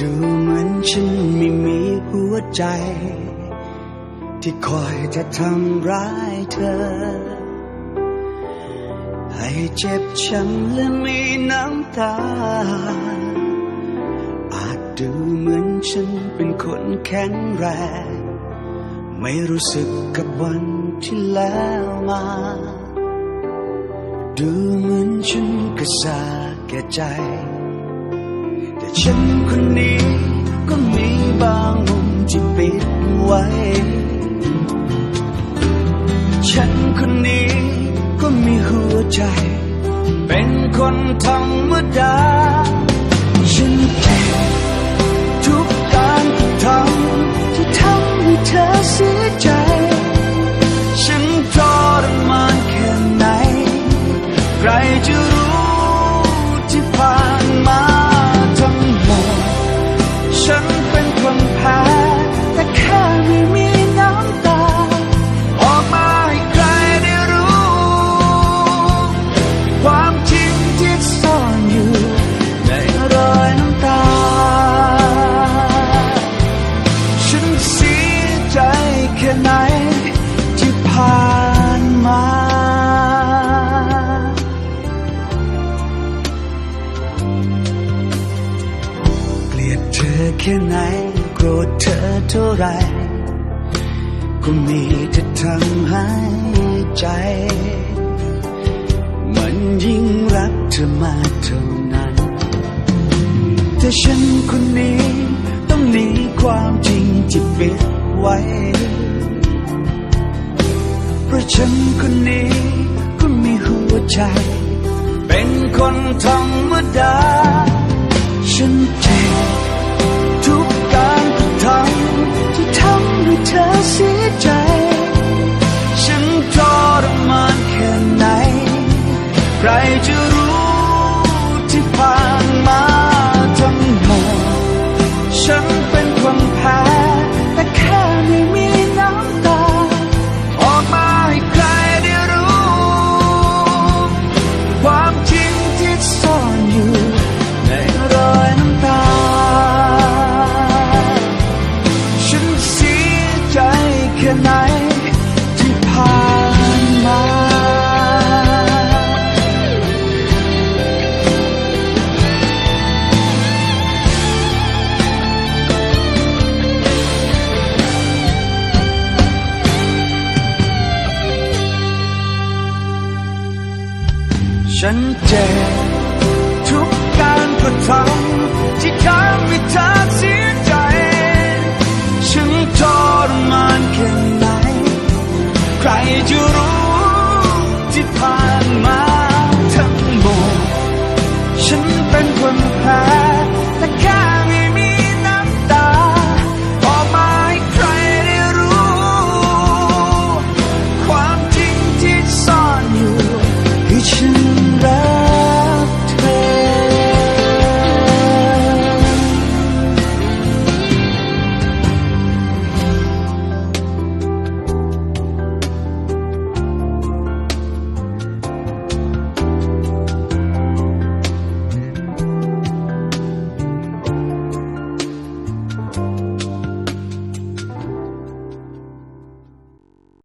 ดูเหมือนฉันไม่มีหัวใจ ที่คอยจะทำร้ายเธอ ให้เจ็บช้ำและมีน้ำตา อาจดูเหมือนฉันเป็นคนแข็งแรง ไม่รู้สึกกับวันที่แล้วมา ดูเหมือนฉันกระสาแก่ใจ แต่ฉันคนนี้ ก็มีบางมุมที่ปิดไว้ ฉันคนนี้ก็มีหัวใจ เป็นคนธรรมดา อแค่ไหน โกรธเธอเท่าไร ก็มีแต่ทำให้ใจ มันยิ่งรักเธอมากเท่านั้น แต่ฉันคนนี้ต้องหนีความจริงที่ปิดไว้ เพราะฉันคนนี้ก็มีหัวใจ เป็นคนธรรมดาฉันเจ็บ ใครจะรู้ที่ผ่านมาทั้งหมด ฉันเป็นคนแพ้แต่แค่ไม่มีน้ำตา ออกมาให้ใครได้รู้ ความจริงที่ซ่อนอยู่ในรอยน้ำตา ฉันเสียใจแค่ไหน ฉันเจ็บทุกการกระทำที่ทำให้เธอเสียใจ ฉันทรมานแค่ไหน ใครจะรู้ที่ผ่านมาทั้งหมดฉันเป็นคนแพ้